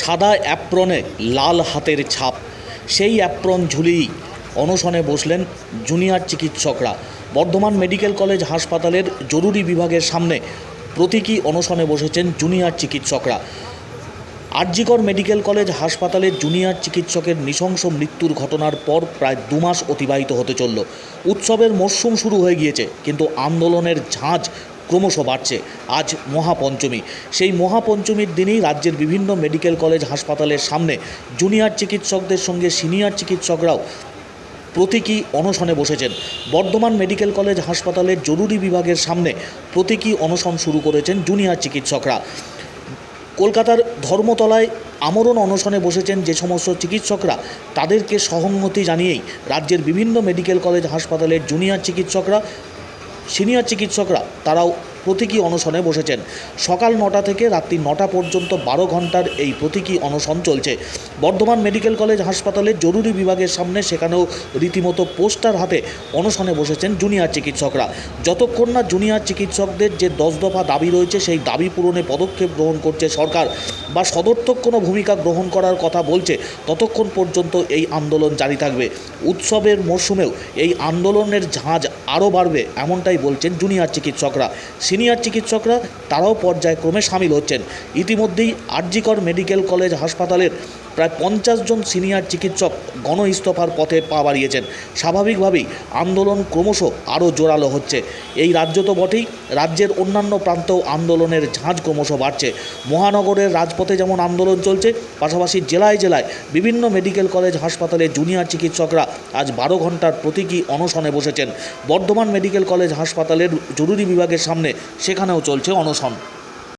সাদা অ্যাপ্রনে লাল হাতের ছাপ। সেই অ্যাপ্রন ঝুলিয়েই অনশনে বসলেন জুনিয়র চিকিৎসকরা। বর্ধমান মেডিকেল কলেজ হাসপাতালের জরুরি বিভাগের সামনে প্রতীকী অনশনে বসেছেন জুনিয়র চিকিৎসকরা। আরজিকর মেডিকেল কলেজ হাসপাতালের জুনিয়র চিকিৎসকের নৃশংস মৃত্যুর ঘটনার পর প্রায় দু মাস অতিবাহিত হতে চলল। উৎসবের মরশুম শুরু হয়ে গিয়েছে, কিন্তু আন্দোলনের ঝাঁজ ক্রমশ বাড়ছে। আজ মহাপঞ্চমী। সেই মহাপঞ্চমীর দিনেই রাজ্যের বিভিন্ন মেডিকেল কলেজ হাসপাতালের সামনে জুনিয়র চিকিৎসকদের সঙ্গে সিনিয়র চিকিৎসকরাও প্রতীকী অনশনে বসেছেন। বর্ধমান মেডিকেল কলেজ হাসপাতালের জরুরি বিভাগের সামনে প্রতীকী অনশন শুরু করেছেন জুনিয়র চিকিৎসকরা। কলকাতার ধর্মতলায় আমরণ অনশনে বসেছেন যে সমস্ত চিকিৎসকরা, তাদেরকে সহমতি জানিয়েই রাজ্যের বিভিন্ন মেডিকেল কলেজ হাসপাতালের জুনিয়র চিকিৎসকরা সিনিয়র চিকিৎসকরা তারাও প্রতীকী অনশনে বসেছেন। সকাল নটা থেকে রাত্রি নটা পর্যন্ত বারো ঘণ্টার এই প্রতীকী অনশন চলছে। বর্ধমান মেডিকেল কলেজ হাসপাতালে জরুরি বিভাগের সামনে সেখানেও রীতিমতো পোস্টার হাতে অনশনে বসেছেন জুনিয়র চিকিৎসকরা। যতক্ষণ না জুনিয়র চিকিৎসকদের যে দশ দফা দাবি রয়েছে, সেই দাবি পূরণে পদক্ষেপ গ্রহণ করছে সরকার বা সদর্থক কোনো ভূমিকা গ্রহণ করার কথা বলছে, ততক্ষণ পর্যন্ত এই আন্দোলন জারি থাকবে। উৎসবের মরশুমেও এই আন্দোলনের ঝাঁজ আরও বাড়বে, এমনটাই বলছেন জুনিয়র চিকিৎসকরা। সিনিয়র চিকিৎসকরা তারাও পর্যায়ক্রমে সামিল হচ্ছেন। ইতিমধ্যেই আরজিকর মেডিকেল কলেজ হাসপাতালের প্রায় পঞ্চাশ জন সিনিয়র চিকিৎসক গণ ইস্তফার পথে পা বাড়িয়েছেন। স্বাভাবিকভাবেই আন্দোলন ক্রমশ আরও জোরালো হচ্ছে। এই রাজ্য তো বটেই, রাজ্যের অন্যান্য প্রান্তেও আন্দোলনের ঝাঁজ ক্রমশ বাড়ছে। মহানগরের রাজপথে যেমন আন্দোলন চলছে, পাশাপাশি জেলায় জেলায় বিভিন্ন মেডিকেল কলেজ, হাসপাতালে জুনিয়র চিকিৎসকরা আজ বারো ঘণ্টার প্রতীকী অনশনে বসেছেন। বর্ধমান মেডিকেল কলেজ, হাসপাতালের জরুরি বিভাগের সামনে সেখানেও চলছে অনশন।